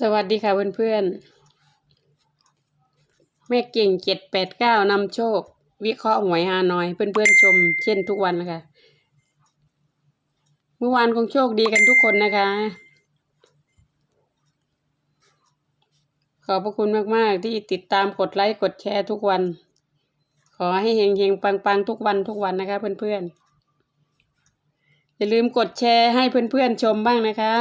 สวัสดีค่ะเพื่อนๆแม่เก่งเจ็ดแปดเก้านำโชค วิเคราะห์หวยฮานอย เพื่อนๆชม เช่นทุกวันนะคะเมื่อวานคงโชคดีกันทุกคนนะคะ ขอบพระคุณมากๆ ที่ติดตามกดไลค์กดแชร์ทุกวัน ขอให้เฮงๆ ปังๆ ทุกวันทุกวันนะคะเพื่อนๆอย่าลืมกดแชร์ให้เพื่อนๆชมบ้างนะคะ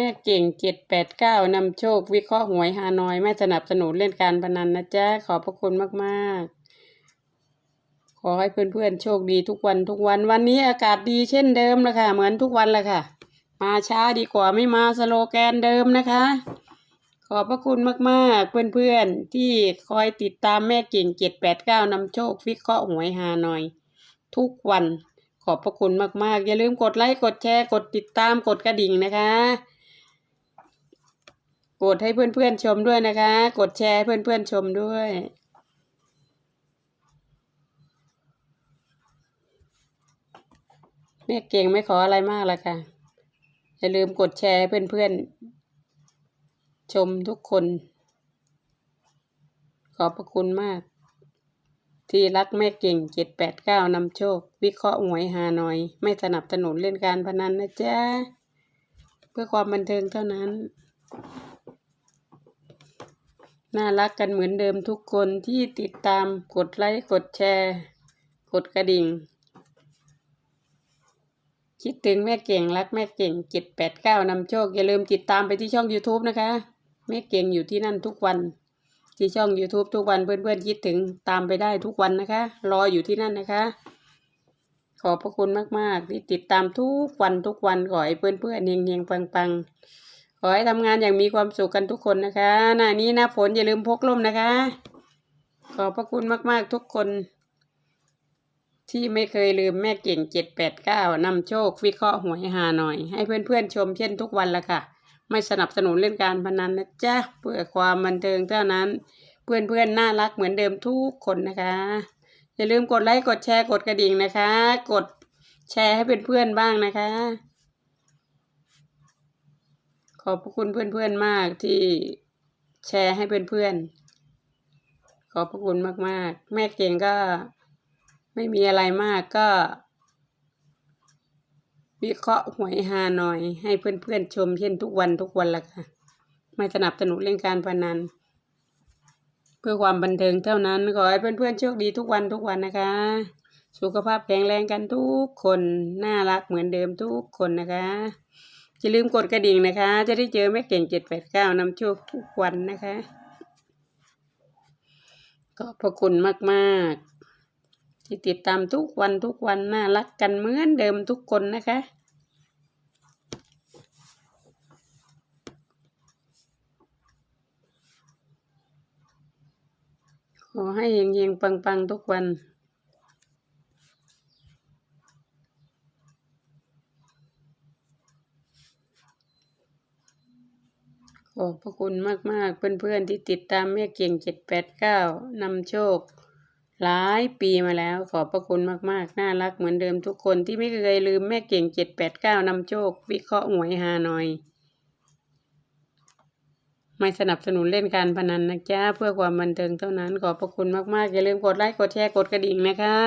แม่เก่งเจ็ดแปดเก้านำโชค วิเคราะห์หวยฮานอย ไม่สนับสนุนเล่นการพนันนะจ๊ะ ขอบพระคุณมากๆ ขอให้เพื่อนๆ โชคดีทุกวันทุกวันวันนี้อากาศดีเช่นเดิมละค่ะ เหมือนทุกวันละค่ะ มาช้าดีกว่าไม่มาสโลแกนเดิมนะคะ ขอบพระคุณมากๆ เพื่อนๆ ที่คอยติดตามแม่เก่งเจ็ดแปดเก้านำโชค วิเคราะห์หวยฮานอย ทุกวันขอบพระคุณมากๆ อย่าลืมกดไลค์กดแชร์กดติดตามกดกระดิ่งนะคะ กดให้เพื่อนๆชมด้วยนะคะ กดแชร์เพื่อนๆชมด้วย แม่เก่งไม่ขออะไรมากละค่ะ อย่าลืมกดแชร์เพื่อนๆ ชมทุกคน ขอบพระคุณมาก ที่รักแม่เก่งเจ็ดแปดเก้านำโชค วิเคราะห์หวยฮาหน่อย ไม่สนับสนุนเล่นการพนันนะจ๊ะ เพื่อความบันเทิงเท่านั้น น่ารักกันเหมือนเดิมทุกคนที่ติดตามกดไลค์กดแชร์ กดกระดิ่ง คิดถึงแม่เก่งรักแม่เก่งเจ็ดแปดเก้านำโชค อย่าลืมติดตามไปที่ช่อง YouTube นะคะ แม่เก่งอยู่ที่นั่นทุกวัน ที่ช่อง YouTube ทุกวันเพื่อนๆคิดถึงตามไปได้ทุกวันนะคะ รออยู่ที่นั่นนะคะ ขอบพระคุณมากๆ ที่ติดตามทุกวันทุกวันขอให้เพื่อนๆเฮงๆปังๆ ขอให้ทำงานอย่างมีความสุขกันทุกคนนะคะ หน้านี้หน้าฝนอย่าลืมพกร่มนะคะ ขอบพระคุณมากๆทุกคน ที่ไม่เคยลืมแม่เก่งเจ็ดแปดเก้านำโชควิเคราะห์หวยหาหน่อย ให้เพื่อนๆชมเช่นทุกวันละค่ะ ไม่สนับสนุนเล่นการพนันนะจ๊ะเพื่อความบันเทิงเท่านั้น เพื่อนๆน่ารักเหมือนเดิมทุกคนนะคะ อย่าลืมกดไลค์กดแชร์กดกระดิ่งนะคะ กดแชร์ให้เพื่อนๆบ้างนะคะ ขอบคุณเพื่อนๆมากที่แชร์ให้เพื่อนๆ ขอบพระคุณมากๆ แม่เก่งก็ไม่มีอะไรมากก็ วิเคราะห์หวยฮานอยให้เพื่อนๆชมเช่นทุกวันทุกวันละค่ะ ไม่สนับสนุนเล่นการพนัน เพื่อความบันเทิงเท่านั้น ขอให้เพื่อนๆโชคดีทุกวันทุกวันนะคะ สุขภาพแข็งแรงกันทุกคน น่ารักเหมือนเดิมทุกคนนะคะ อย่าลืมกดกระดิ่งนะคะ จะได้เจอแม่เก่งเจ็ดแปดเก้านำโชคทุกวันนะคะก็พระคุณมากๆ ที่ติดตามทุกวันทุกวันน่ารักกันเหมือนเดิมทุกคนนะคะขอให้เฮงๆปังๆ ทุกวัน ขอบพระคุณมาก ๆ เพื่อนๆที่ติดตามแม่เก่งเจ็ดแปดเก้านำโชค หลายปีมาแล้ว ขอบพระคุณมากๆ น่ารักเหมือนเดิมทุกคนที่ไม่เคยลืมแม่เก่งเจ็ดแปดเก้านำโชค วิเคราะห์หวยฮานอย ไม่สนับสนุนเล่นการพนันนะจ๊ะเพื่อความบันเทิงเท่านั้น ขอบพระคุณมากๆ อย่าลืมกดไลค์กดแชร์กดกระดิ่งนะคะ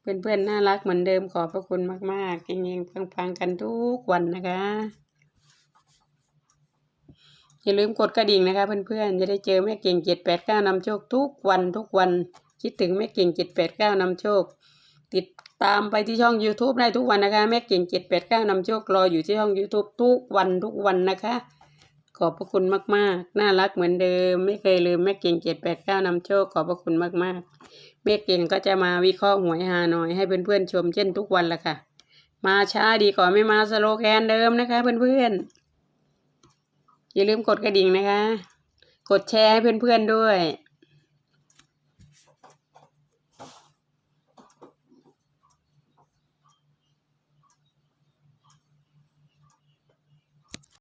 เพื่อนๆน่ารักเหมือนเดิมขอบพระคุณมากๆเฮงๆปังๆกันทุกวันนะคะ อย่าลืมกดกระดิ่งนะคะเพื่อนๆ จะได้เจอแม่เก่งเจ็ดแปดเก้านำโชคทุกวันทุกวันคิดถึงแม่เก่งเจ็ดแปดเก้านำโชค ติดตามไปที่ช่อง YouTube ได้ทุกวันนะคะแม่เก่งเจ็ดแปดเก้านำโชครออยู่ที่ช่อง YouTube ทุกวันทุกวันนะคะ ขอบพระคุณมากๆ น่ารักเหมือนเดิม ไม่เคยลืมแม่เก่งเจ็ดแปดเก้านำโชคขอบพระคุณมากๆแม่เก่งก็จะมาวิเคราะห์หวยฮานอยให้เพื่อนๆชมเช่นทุกวันละค่ะ มาช้าดีกว่าไม่มาสโลแกนเดิมนะคะเพื่อนๆ อย่าลืมกดกระดิ่งนะคะ กดแชร์ให้เพื่อนๆด้วย